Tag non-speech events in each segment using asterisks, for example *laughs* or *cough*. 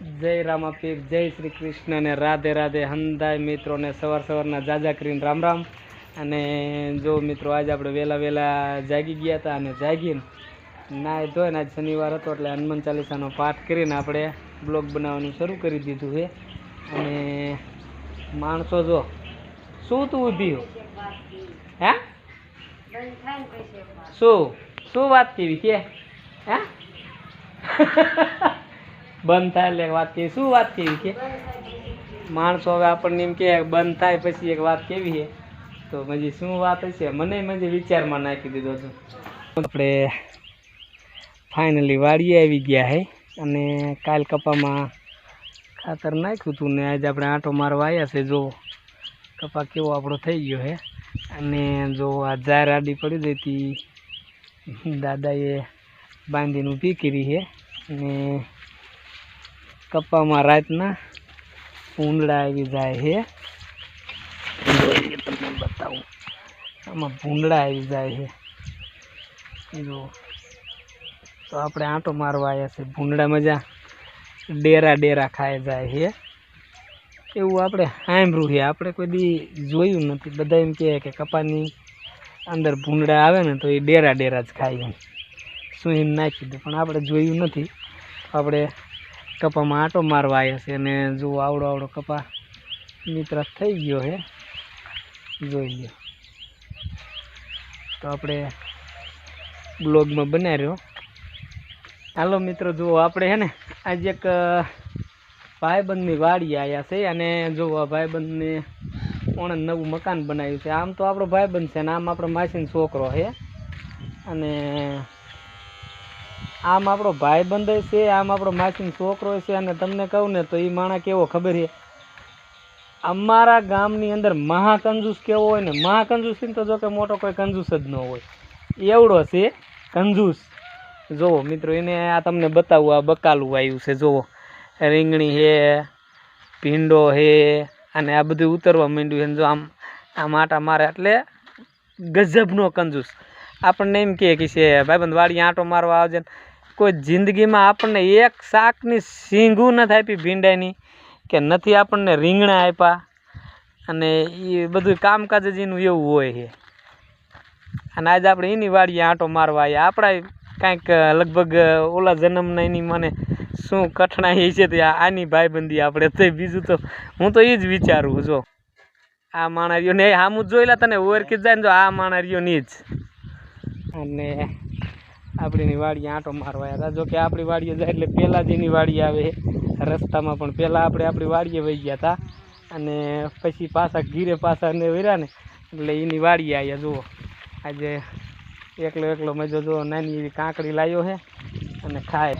જય રામાપીર, જય શ્રી કૃષ્ણ અને રાધે રાધે હંધાય મિત્રોને સવાર સવારના જાજા કરીને રામ રામ. અને જો મિત્રો, આજે આપણે વહેલા વહેલા જાગી ગયા હતા અને જાગીને નાય ધોઈને આજ શનિવાર હતો એટલે હનુમાન ચાલીસાનો પાઠ કરીને આપણે બ્લોગ બનાવવાનું શરૂ કરી દીધું છે. અને માણસો જો શું તું ઊભી હો? હે? શું? શું વાત કેવી કે હે? *laughs* બંધ થાય એટલે વાત કેવી? શું વાત કેવી કે? માણસો હવે આપણને એમ કે બંધ થાય પછી એક વાત કેવી છે? તો પછી શું વાત હશે? મને મજે વિચારમાં નાખી દીધો છું. આપણે ફાઇનલી વાડીએ આવી ગયા હે અને કાલ કપામાં ખાતર નાખ્યું હતું ને આજે આપણે આંટો મારવા આવ્યા છે. જો કપા કેવો આપણો થઈ ગયો હે. અને જો આ જાર આડી પડી ગઈ હતી, દાદાએ બાંધીને ઊભી કરી છે અને કપામાં રાતના ભૂંડળા આવી જાય છે. જોઈએ તમને બતાવું આમાં ભૂંડળા આવી જાય છે. જો, તો આપણે આંટો મારવા આવ્યા છે. ભૂંડળા મજા ડેરા ડેરા ખાઈ જાય છે. એવું આપણે સાંભળ્યું છે. આપણે કોઈ દી જોયું નથી. બધા એમ કહે કે કપાની અંદર ભૂંડળા આવે ને તો એ ડેરા ડેરા જ ખાય એમ. શું એમ નાખી દે. પણ આપણે જોયું નથી. આપણે કપામાં આંટો મારવા આવ્યા છે અને જો આવડો આવડો કપા મિત્ર થઈ ગયો છે જોઈ લો તો આપણે બ્લોગમાં બનાવ્યો હાલો મિત્રો, જુઓ આપણે હે ને આજે એક ભાઈબંધની વાડી આવ્યા છે અને જુઓ ભાઈબંધને ઓણે નવું મકાન બનાવ્યું છે. આમ તો આપણો ભાઈબંધ છે ને આમ આપણો માસીનો છોકરો છે. અને આમ આપણો ભાઈબંધ છે, આમ આપણો માસીનો છોકરો છે અને તમને કહું ને તો એ માણા કેવો ખબર છે? અમારા ગામની અંદર મહાકંજૂસ કેવો હોય ને મહાકંજૂસ તો જો કે મોટો કોઈ કંજૂસ જ ન હોય. એવડો છે કંજૂસ. જુઓ મિત્રો, એને આ તમને બતાવું, આ બકાલું આવ્યું છે જુઓ રીંગણી છે, ભીંડો છે, અને આ બધું ઉતરવા માંડ્યું છે જો આમ આમ આટા મારે એટલે ગજબનો કંજૂસ. આપણને એમ કહે કે છે, ભાઈબંધ વાડી આંટો મારવા આવજે ને. કોઈ જિંદગીમાં આપણને એક શાકની સીંગું નથી આપી ભીંડાની, કે નથી આપણને રીંગણા આપ્યા. અને એ બધું કામકાજ જ એનું એવું હોય છે. અને આજે આપણે એની વાડીએ આંટો મારવા આવ્યા આપણા કાંઈક લગભગ ઓલા જન્મના એની મને શું કઠણાઈ છે તે આની ભાઈબંધી આપણે તો બીજું તો હું તો એ જ વિચારું જો. આ માણા રહ્યો ને આમ જ જોઈ લે તને ઓળખી જાય ને જો આ માણા ની જ અને આપણીની વાડીએ આંટો મારવા હતા. જો કે આપણી વાડીએ જાય એટલે પહેલાં જ એની વાડી આવે રસ્તામાં પણ પહેલાં આપણે આપણી વાડીએ વહી ગયા હતા. અને પછી પાછા ઘીરે પાછા ને વર્યા ને, એટલે એની વાડીએ આવ્યા જુઓ. આજે એકલો એકલો મજો જો નાની એવી કાંકડી લાવ્યો છે અને ખાય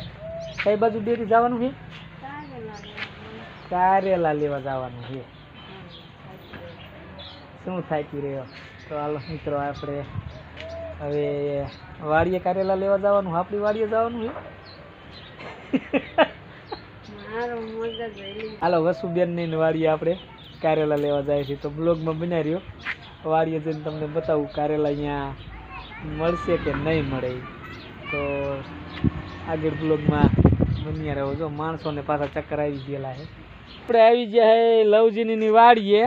કઈ બાજુ ડેરી જવાનું છે? કારેલા લેવા જવાનું છે. શું થાકી રહ્યો? તો હાલો મિત્રો, આપણે હવે વાડીએ કારેલા લેવા જવાનું આપણી વાડીએ જવાનું હે હાલો વસુબેનની વાડીએ આપણે કારેલા લેવા જાય છે. તો બ્લોગમાં બનાવી રહ્યો. વાડીએ જઈને તમને બતાવું કારેલા અહીંયા મળશે કે નહીં મળે. તો આગળ બ્લોગમાં બન્યા રહો. જો માણસોને પાછા ચક્કર આવી ગયેલા છે. આપણે આવી ગયા હે લવજીની વાડીએ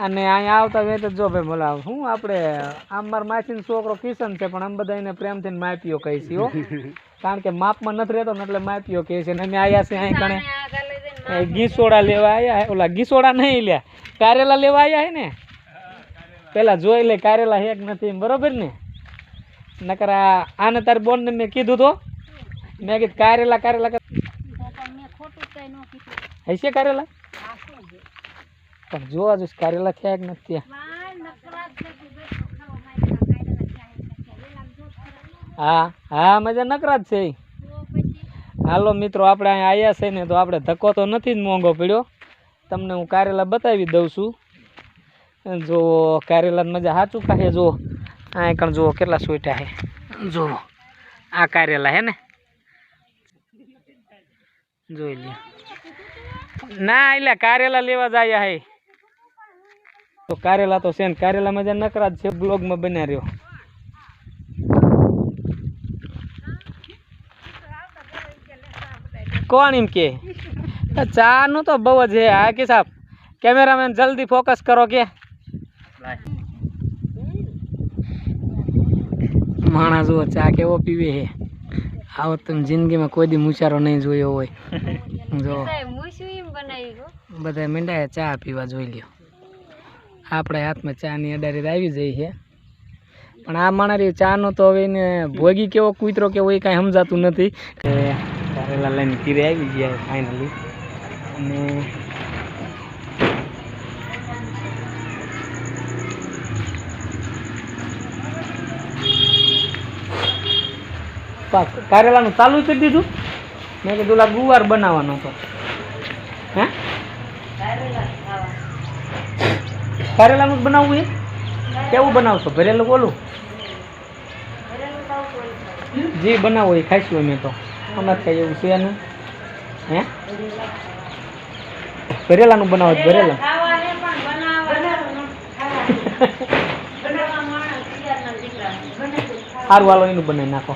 અને અહીંયા આવતા વેત જ જો ભાઈ બોલા હું આપણે આમ મારા માસીનો છોકરો કિશન છે પણ આમ બધા એને પ્રેમથી માપ્યો કહી છે *laughs* કારણ કે માપમાં નથી રહેતો ને એટલે માપ્યો કહે છે. અમે આવ્યા છે અહીં કણે ગીસોડા લેવા આવ્યા ઓલા ગીસોડા નહીં લ્યા. કારેલા લેવા આવ્યા હે ને? પેલા જોઈ લે કારેલા હેક નથી બરોબર ને? નકર આને તારી બોનને મેં કીધું તો? મેં કીધું કારેલા કારેલા કર- હશે કારેલા? પણ જોવા જોઈશ કારેલા થયા કે નથી હા હા મજા નકરા જ છે હાલો મિત્રો આપણે અહીંયા આવ્યા છે ને તો આપણે ધક્કો તો નથી જ મોંઘો પડ્યો. તમને હું કારેલા બતાવી દઉં છું. જો કારેલા મજા સાચું ખાશે જો. આ કણ જુઓ કેટલા સોઈટા છે. જુઓ આ કારેલા હે ને. જોઈ લે. ના એટલે કારેલા લેવા જાય હે. તો કારેલા તો છે ને કારેલા મજા નકરા જ છે બ્લોગમાં બન્યા રહ્યો. કોણ એમ કે? ચા નું તો બહુ જ છે હા કે સાહેબ? કેમેરામેન જલ્દી ફોકસ કરો કે. માણસ જુઓ ચા કેવો પીવે છે આવો તમે જિંદગીમાં કોઈ દી મુચારો નહીં જોયો હોય. *laughs* જો. બધા મીંડાએ ચા પીવા જોઈ લ્યો. આપણે હાથમાં ચાની અડારી આવી જઈ છે. પણ આ માણસ ચાનો તો હવે એને ભોગી કેવો કૂતરો કેવો એ કાંઈ સમજાતું નથી. કે કારેલા લઈને ઘીરે આવી ગયા ફાઇનલી અને પાક કારેલાનું ચાલુ કરી દીધું. મેં કીધું લા ગુવાર બનાવવાનો હતો. હે? કારેલાનું જ બનાવવું એ? કેવું બનાવશો? ભરેલું બોલું જે બનાવો એ ખાઈશું અમે તો. અમારે કઈ એવું છે નહીં હે? ભરેલાનું બનાવો ભરેલા *laughs* સારું હાલો એનું બનાવી નાખો.